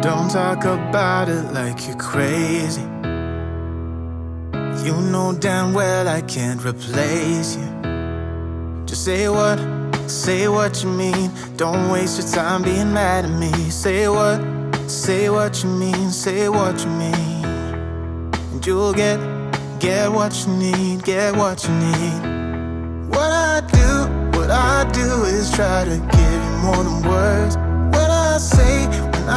Don't talk about it like you're crazy. You know damn well I can't replace you. Just say what, say what you mean. Don't waste your time being mad at me. Say what, say what you mean. Say what you mean. And you'll get, get what you need. Get what you need. What I do, what I do is try to give you more than words.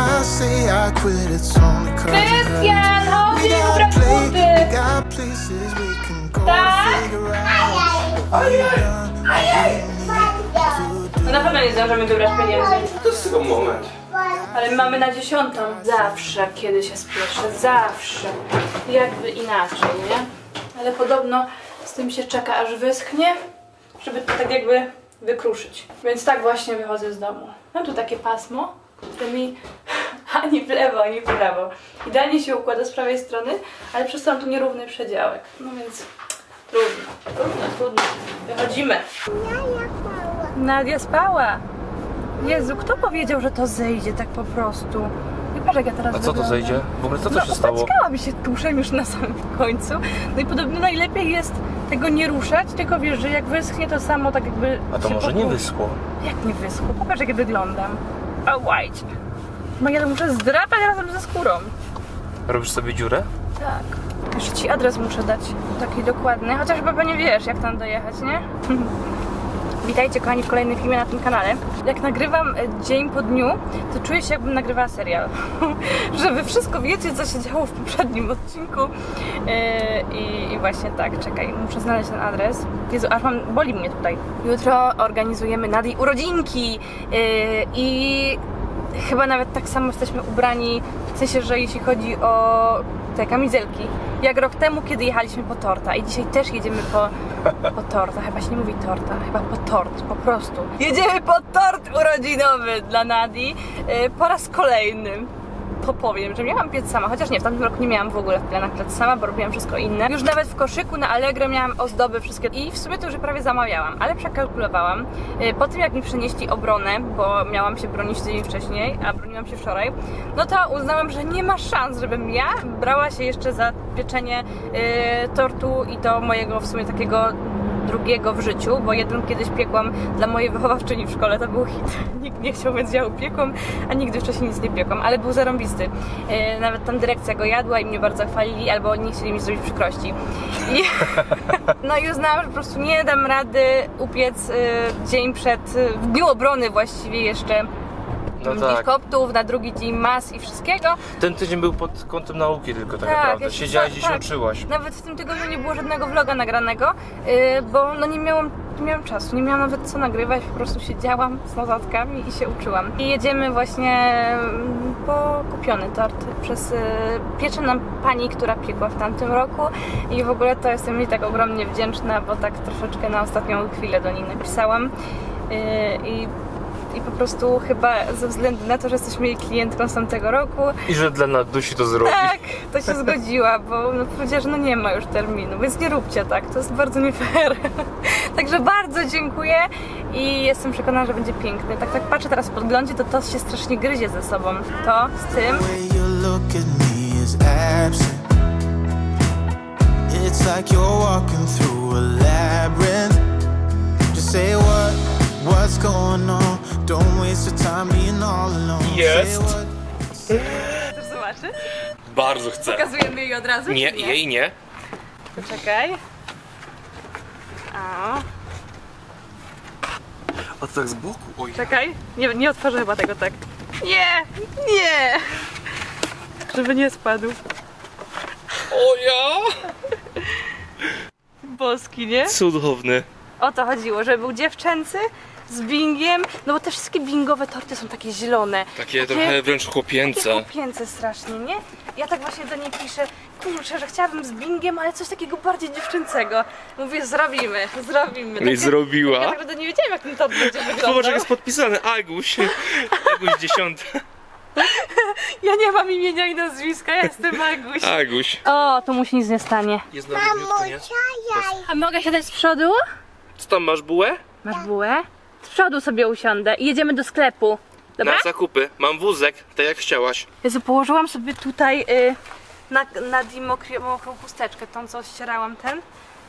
I say I quit, it's only cause it Krystian, chodź, ubrać play, buty. places we can go Tak? No na pewno nie zdążymy wybrać pieniędzy. To jest tylko moment. Ale mamy na dziesiątą. Zawsze, kiedy się spieszę, zawsze. Jakby inaczej, nie? Ale podobno z tym się czeka, aż wyschnie, żeby to tak jakby wykruszyć. Więc tak właśnie wychodzę z domu. Mam tu takie pasmo, które mi ani w lewo, ani w prawo. Idealnie się układa z prawej strony, ale przez to mam tu nierówny przedziałek. No więc trudno, trudno, trudno. Wychodzimy. Nadia spała. Jezu, kto powiedział, że to zejdzie tak po prostu? Nie patrz jak ja teraz A co to wyglądam. zejdzie? W ogóle co to no, się stało? opaćkałam się tuszem już na samym końcu. No i podobno najlepiej jest tego nie ruszać, tylko wiesz, że jak wyschnie to samo tak jakby A to się może nie wyschło. Jak nie wyschło? Popatrz jak ja wyglądam. A white. No ja to muszę zdrapać razem ze skórą. Robisz sobie dziurę? Tak. Jeszcze ci adres muszę dać, taki dokładny, chociaż chyba pewnie wiesz jak tam dojechać, nie? Witajcie kochani w kolejnym filmie na tym kanale. Jak nagrywam e, dzień po dniu, to czuję się jakbym nagrywała serial. że wy wszystko wiecie, co się działo w poprzednim odcinku. E, I, I właśnie tak, czekaj, muszę znaleźć ten adres. Jezu, aż mam, boli mnie tutaj. Jutro organizujemy Nadi urodzinki e, i chyba nawet tak samo jesteśmy ubrani, w sensie, że jeśli chodzi o te kamizelki, jak rok temu, kiedy jechaliśmy po torta i dzisiaj też jedziemy po, po torta, chyba się nie mówi torta, chyba po tort, po prostu. Jedziemy po tort urodzinowy dla Nadi yy, po raz kolejny. To powiem, że miałam piec sama, chociaż nie, w tamtym roku nie miałam w ogóle w planach piec sama, bo robiłam wszystko inne. Już nawet w koszyku na Allegro miałam ozdoby wszystkie i w sumie to już prawie zamawiałam, ale przekalkulowałam. Yy, Po tym jak mi przynieśli obronę, bo miałam się bronić tydzień wcześniej, a broniłam się wczoraj, no to uznałam, że nie ma szans, żebym ja brała się jeszcze za pieczenie yy, tortu i to mojego w sumie takiego drugiego w życiu, bo jeden kiedyś piekłam dla mojej wychowawczyni w szkole, to był hit. Nikt nie chciał, więc ja upiekłam, a nigdy wcześniej nic nie piekłam, ale był zarąbisty. Yy, nawet tam dyrekcja go jadła i mnie bardzo chwalili, albo nie chcieli mi zrobić przykrości. I, no i uznałam, że po prostu nie dam rady upiec yy, dzień przed, yy, w dniu obrony właściwie jeszcze No tak. koptów, na drugi dzień mas i wszystkiego. Ten tydzień był pod kątem nauki tylko tak, Tak, naprawdę. jeszcze Siedziałaś co- i się tak. uczyłaś. Nawet w tym tygodniu nie było żadnego vloga nagranego, yy, bo no nie miałam, nie miałam czasu, nie miałam nawet co nagrywać, po prostu siedziałam z notatkami i się uczyłam. I jedziemy właśnie mm, po kupiony tort przez yy, piecze nam pani, która piekła w tamtym roku i w ogóle to jestem jej tak ogromnie wdzięczna, bo tak troszeczkę na ostatnią chwilę do niej napisałam yy, i i po prostu chyba ze względu na to, że jesteśmy jej klientką z tamtego roku, I że dla Nadusi to zrobi. tak, to się zgodziła, bo no, powiedziała, że no nie ma już terminu, więc nie róbcie tak, to jest bardzo nie fair. Także bardzo dziękuję i jestem przekonana, że będzie piękny. Tak, tak patrzę teraz w podglądzie, to to się strasznie gryzie ze sobą. To z tym. It's like you're walking through a labyrinth. Just say what, what's going on. Don't waste your time being all alone. Jest. Chcesz zobaczyć? Bardzo chcę. Pokazujemy jej od razu? Nie, czy jej nie. Poczekaj. O, A tak z boku. Oj. czekaj. Nie, nie otworzę chyba tego tak. Nie, nie. Żeby nie spadł. O ja! Boski, nie? Cudowny. O to chodziło, żeby był dziewczęcy z bingiem, no bo te wszystkie bingowe torty są takie zielone. Takie trochę wręcz Takie chłopięce. chłopięce strasznie, nie? Ja tak właśnie do niej piszę, kurczę, że chciałabym z bingiem, ale coś takiego bardziej dziewczęcego. Mówię, zrobimy, zrobimy. No i zrobiła. Ja tak naprawdę nie wiedziałam, jak ten tort będzie Zobacz, wyglądał. jak jest podpisany. Aguś. Aguś dziesiąty. Ja nie mam imienia i nazwiska, ja jestem Aguś. Aguś. O, to mu się nic nie stanie. Jest na nie? A mogę siadać z przodu? Co tam masz bułę? Masz bułę? Z przodu sobie usiądę i jedziemy do sklepu. Dobra? Na zakupy. Mam wózek, tak jak chciałaś. Jezu, położyłam sobie tutaj y, na, na Dim mokry- mokrą chusteczkę, tą co ścierałam ten.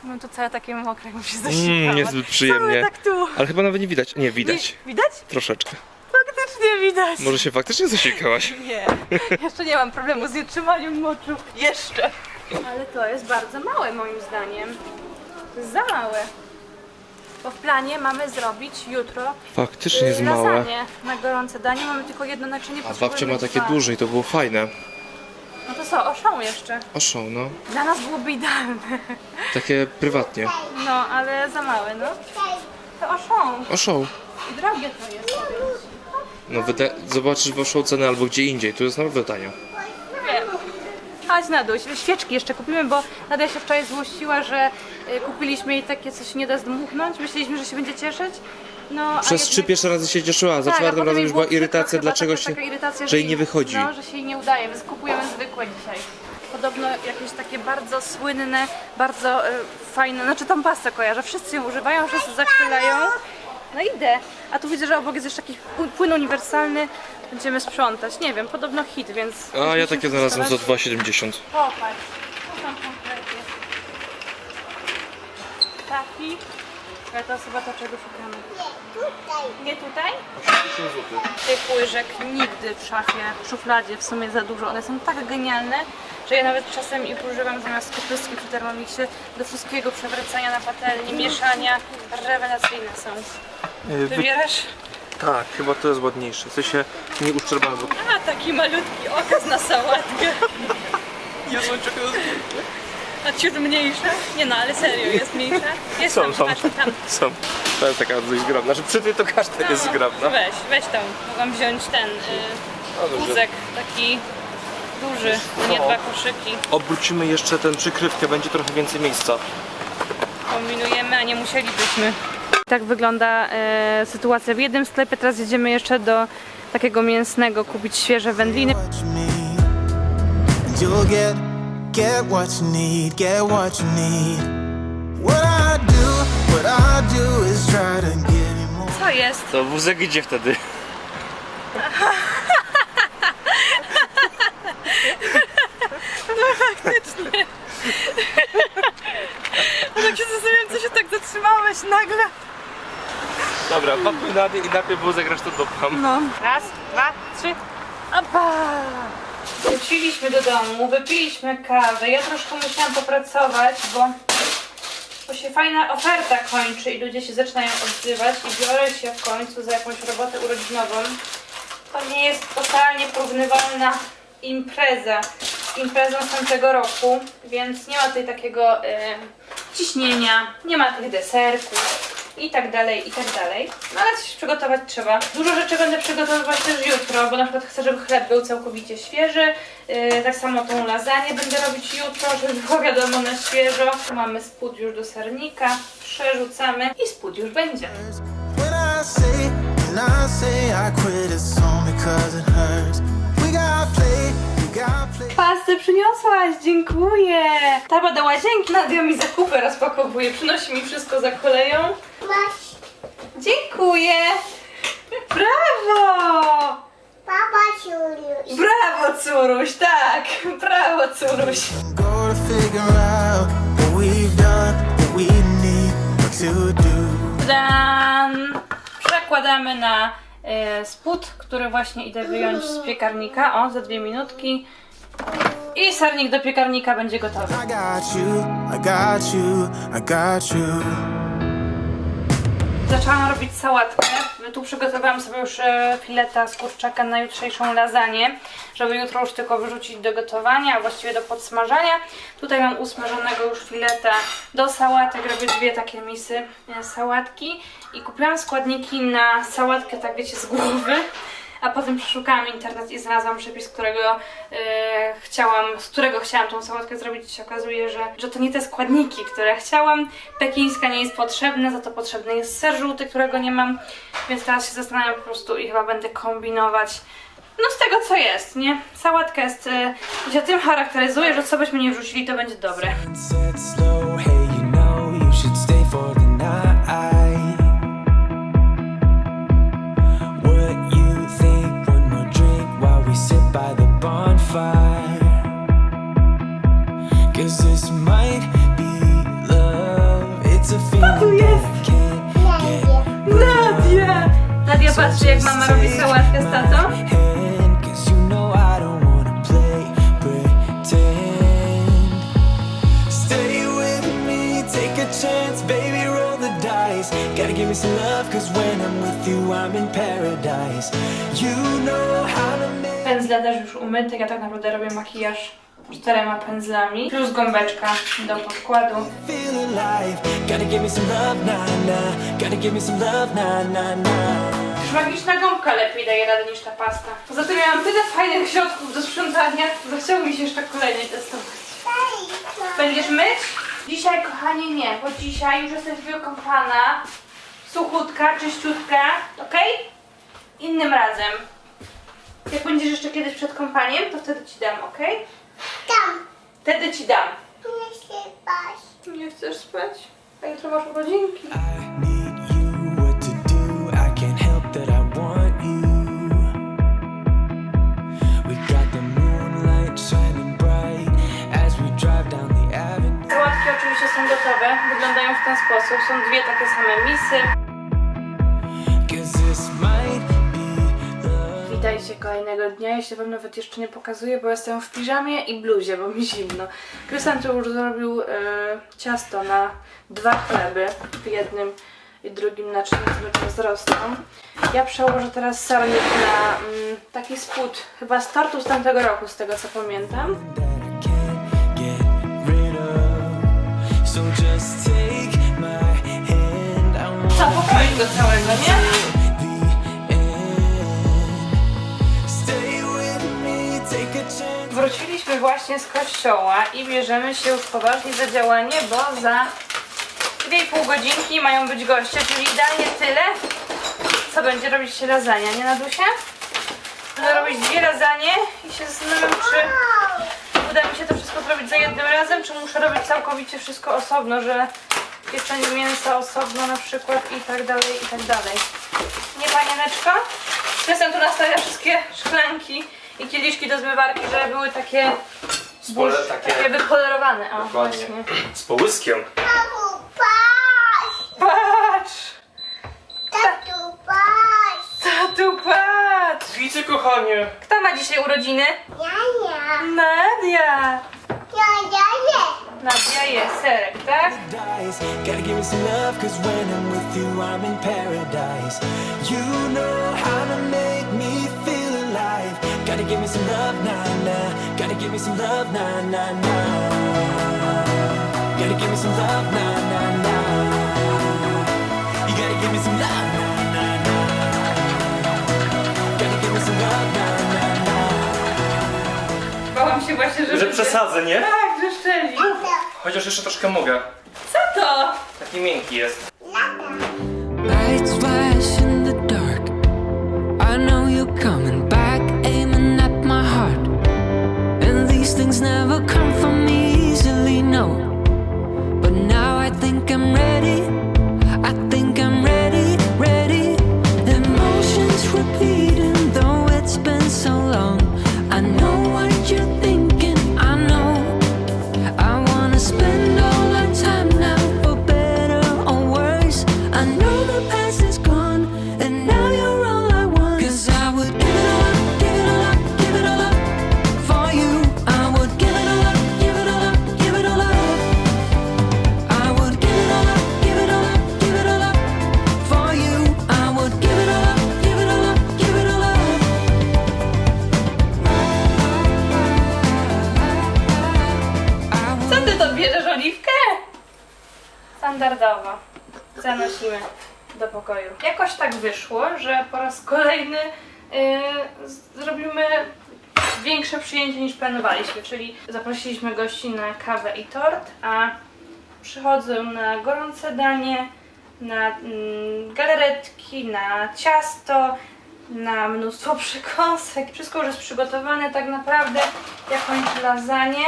No to całe takie mokre, jak mi się. Mm, niezbyt przyjemnie. Całe tak tu. Ale chyba nawet nie widać. Nie, widać. Nie, widać? Troszeczkę. Faktycznie widać. Może się faktycznie zasikałaś? Nie, jeszcze nie mam problemu z nietrzymaniem moczu. Jeszcze. Ale to jest bardzo małe moim zdaniem. To jest za małe. Bo w planie mamy zrobić jutro Faktycznie jest y, małe. lasagne na gorące danie. Mamy tylko jedno naczynie. A babcia potrzebujemy ma takie dwa. duże i to było fajne. No to co, oszą jeszcze. Oszą, no. Dla nas byłoby idealne. Takie prywatnie. No, ale za małe, no. To oszą. Oszą. I drogie to jest. No wyda- zobaczysz w oszą cenę albo gdzie indziej. Tu jest naprawdę tanio. Chodź na dół. Świeczki jeszcze kupimy, bo Nadia się wczoraj złościła, że y, kupiliśmy jej takie, co się nie da zdmuchnąć. Myśleliśmy, że się będzie cieszyć. No, a Przez jednak- trzy pierwsze razy się cieszyła, za Tak, a czwartym potem razem jej już było była irytacja, chyba dlaczego taka, się... taka irytacja, że jej nie wychodzi. No, że się jej nie udaje, więc kupujemy zwykłe dzisiaj. Podobno jakieś takie bardzo słynne, bardzo y, fajne, znaczy tą pastę kojarzę, wszyscy ją używają, wszyscy zachwylają. No idę. A tu widzę, że obok jest jeszcze taki płyn uniwersalny. Będziemy sprzątać. Nie wiem, podobno hit, więc... A ja takie znalazłem za postarać. 2,70. Popatrz, co tam konkretnie? Taki. Ale to jest chyba to, czego szukamy. Nie tutaj? Tych łyżek nigdy w szafie, w szufladzie w sumie za dużo. One są tak genialne, że ja nawet czasem ich używam zamiast kopystki przy termomiksie do wszystkiego przewracania na patelni, mieszania. Rewelacyjne są. Wybierasz? Tak, chyba to jest ładniejsze. W sensie nie uszczerbane, bo... A, taki malutki okaz na sałatkę. Czekaj, A ciut mniejsze? Nie no, ale serio, jest mniejsza? Jest Są, tam, są. patrz, tam. Są. To jest taka dość zgrabna. Znaczy przy tej to każda jest zgrabna. Weź, weź tam. Mogłam wziąć ten y, dobrze. wózek taki duży, nie No. dwa koszyki. Obrócimy jeszcze tę przykrywkę, będzie trochę więcej miejsca. Kombinujemy, a nie musielibyśmy. Tak wygląda e, sytuacja w jednym sklepie. Teraz jedziemy jeszcze do takiego mięsnego kupić świeże wędliny. Co jest? To wózek idzie wtedy. Tak się zastanawiam, co się tak zatrzymałeś nagle. Dobra, pakuj nady i najpierw wózek resztę dopcham. No. Raz, dwa, trzy. Opa! Wróciliśmy do domu, wypiliśmy kawę. Ja troszkę musiałam popracować, bo, bo się fajna oferta kończy i ludzie się zaczynają odzywać i biorę się w końcu za jakąś robotę urodzinową. To nie jest totalnie porównywalna impreza z imprezą z tamtego roku, więc nie ma tutaj takiego ciśnienia, nie ma tych deserków i tak dalej, i tak dalej. No ale coś przygotować trzeba. Dużo rzeczy będę przygotowywać też jutro, bo na przykład chcę, żeby chleb był całkowicie świeży. Yy, tak samo tą lasagne będę robić jutro, żeby było wiadomo na świeżo. Mamy spód już do sernika, przerzucamy i spód już będzie. Pastę przyniosłaś, dziękuję! Taba do łazienki, Nadia mi zakupy rozpakowuje, przynosi mi wszystko za koleją. Masz Dziękuję! Brawo! Papa Julius. Brawo, Curuś, tak! Brawo, Curuś! Dan! Przekładamy na e, spód, który właśnie idę wyjąć z piekarnika. O, za dwie minutki. I sernik do piekarnika będzie gotowy. I got you, I got you, I got you. Zaczęłam robić sałatkę. Tu przygotowałam sobie już e, fileta z kurczaka na jutrzejszą lasagne, żeby jutro już tylko wyrzucić do gotowania, a właściwie do podsmażania. Tutaj mam usmażonego już fileta do sałatek. Robię dwie takie misy e, sałatki i kupiłam składniki na sałatkę, tak wiecie, z głowy. A potem przeszukałam internet i znalazłam przepis, którego e, chciałam, z którego chciałam tą sałatkę zrobić. I się okazuje, że, że to nie te składniki, które chciałam. Pekińska nie jest potrzebna, za to potrzebny jest ser żółty, którego nie mam. Więc teraz się zastanawiam po prostu i chyba będę kombinować. No z tego co jest, nie? Sałatka jest, e, się tym charakteryzuje, że co byśmy nie wrzucili, to będzie dobre. Patrzy jak mama robi sałatkę z tatą. Gotta give me some love, cause when I'm with you, I'm in paradise. You know how to make Pędzle już umyte, ja tak naprawdę robię makijaż czterema pędzlami. Plus gąbeczka do podkładu. Gotta give me some love, nah, nah. Gotta give me some love, nah, nah, nah. Magiczna gąbka lepiej daje radę niż ta pasta. Poza tym ja mam tyle fajnych środków do sprzątania, że chciałbym mi się jeszcze kolejnie testować. Będziesz myć? Dzisiaj, kochanie, nie, bo dzisiaj już jesteś wykąpana, suchutka, czyściutka, ok? Innym razem. Jak będziesz jeszcze kiedyś przed kąpaniem, to wtedy ci dam, ok? Tam. Wtedy ci dam. Nie się bać. Nie chcesz spać? A jutro masz urodzinki. Są gotowe, wyglądają w ten sposób. Są dwie takie same misy. Witajcie kolejnego dnia. Się wam nawet jeszcze nie pokazuję, bo jestem w piżamie i bluzie, bo mi zimno. Krystian tu już zrobił e, ciasto na dwa chleby, w jednym i drugim naczyniu, które czas rosną. Ja przełożę teraz sernik na mm, taki spód, chyba z tortu z tamtego roku, z tego co pamiętam. Take a chance. Wróciliśmy właśnie z kościoła i bierzemy się już poważnie za działanie, bo za 2,5 godzinki mają być goście, czyli idealnie tyle, co będzie robić się lasagna, nie Nadusia? Będę robić dwie lasagne i się zastanawiam, czy uda mi się to wszystko zrobić za jednym razem, czy muszę robić całkowicie wszystko osobno, że pieczenie mięsa osobno na przykład i tak dalej, i tak dalej. Nie panieneczko? Jestem tu nastawia wszystkie szklanki i kieliszki do zmywarki, żeby były takie, Spole takie. takie wykolorowane. O, Dokładnie. właśnie. Z połyskiem. Tatu, patrz. Patrz! Tatu, patrz. Tatu, patrz! Widzę, kochanie. Kto ma dzisiaj urodziny? Jaja. Nadia! Ja, ja, jest serek, tak? dice. Gotta give me some love, cause when I'm with you, I'm in paradise. You know how to make me feel alive. Gotta give me some love, nah, nah. Gotta give me some love, nah, nah, nah. Gotta give me some love, nah, nah, nah. You gotta give me some love, nah, nah, nah. Gotta give me some love, nah, nah, nah. Bałam się właśnie, że... Że przesadzę, nie? Tak, szczeli. Chociaż jeszcze troszkę mogę. Co to? Taki miękki jest. Lights Zanosimy do pokoju. Jakoś tak wyszło, że po raz kolejny yy, zrobimy większe przyjęcie niż planowaliśmy, czyli zaprosiliśmy gości na kawę i tort, a przychodzą na gorące danie, na mm, galaretki, na ciasto, na mnóstwo przekąsek. Wszystko już jest przygotowane tak naprawdę. Ja kończę lasagne,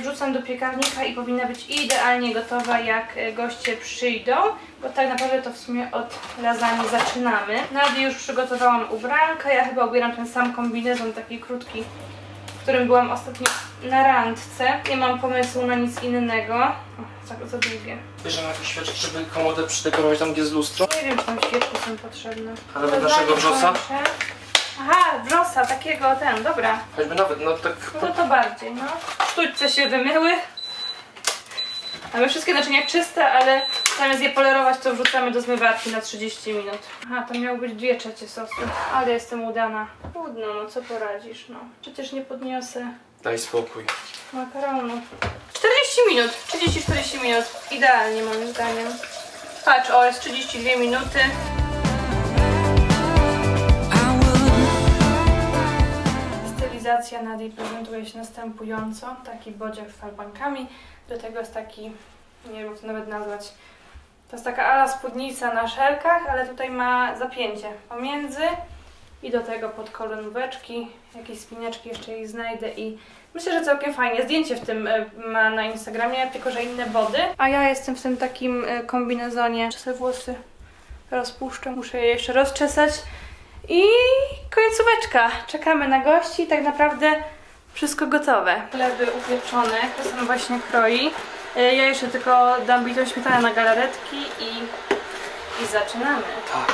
wrzucam do piekarnika i powinna być idealnie gotowa jak y, goście przyjdą, bo tak naprawdę to w sumie od lasagne zaczynamy. Nadie już przygotowałam ubranka, ja chyba ubieram ten sam kombinezon taki krótki, w którym byłam ostatnio na randce. Nie mam pomysłu na nic innego. O, za, za długie. Bierzemy jakieś świeczki, żeby komodę przydekorować tam, gdzie jest lustro. Nie wiem, czy tam świeczki są potrzebne. Ale do naszego brzosa? kończę- Aha, brzosa, takiego ten, dobra. Choćby nawet, no tak... No to to bardziej, no. Sztućce się wymyły. Mamy wszystkie naczynia czyste, ale zamiast je polerować, to wrzucamy do zmywarki na 30 minut. Aha, to miało być dwie trzecie sosu. Ale jestem udana. Trudno, no co poradzisz, no. Przecież nie podniosę Daj spokój. makaronu. 40 minut, 30-40 minut. Idealnie moim zdaniem. Patrz, o, jest 32 minuty. Stylizacja Nadi prezentuje się następująco. Taki bodziek z falbankami. Do tego jest taki, nie wiem to nawet nazwać. To jest taka ala spódnica na szelkach, ale tutaj ma zapięcie pomiędzy i do tego pod kolonóweczki, jakieś spineczki jeszcze jej znajdę i myślę, że całkiem fajnie. Zdjęcie w tym e, ma na Instagramie, tylko że inne body. A ja jestem w tym takim e, kombinezonie. Czasem włosy rozpuszczę, muszę je jeszcze rozczesać. I końcóweczka. Czekamy na gości. Tak naprawdę wszystko gotowe. Chleby upieczone, Krystian właśnie kroi. E, Ja jeszcze tylko dam bitą śmietanę na galaretki i, i zaczynamy. Tak.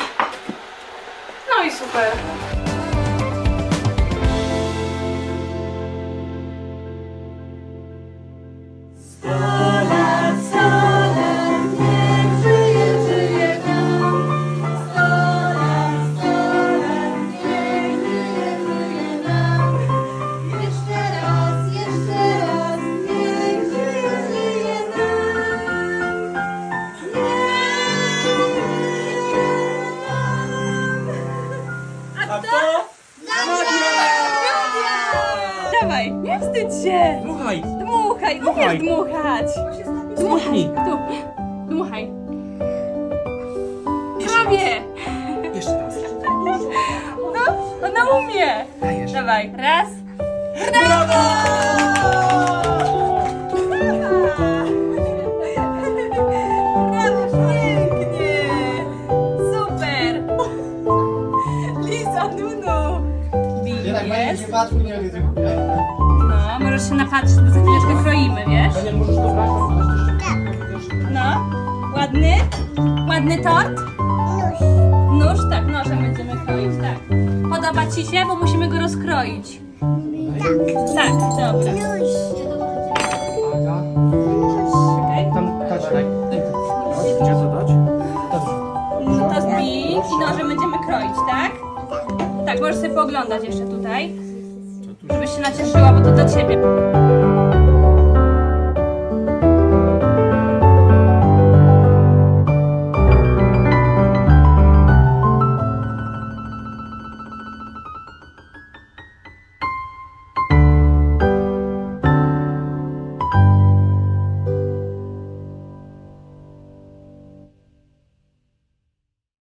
No i super. Patrzy, nie wiem, co kupię. No, możesz się napatrzeć, bo za chwileczkę kroimy, wiesz? Możesz to brać, jeszcze No, ładny? Ładny tort? Nóż, tak, nożem będziemy kroić, tak. Podoba Ci się, bo musimy go rozkroić. Tak, dobra. Aga, Czekaj. tam tak. Gdzie to dać? To zbij i nożem będziemy kroić, tak? Tak, możesz sobie pooglądać jeszcze tutaj. Żebyś się nacieszyła, bo to do Ciebie.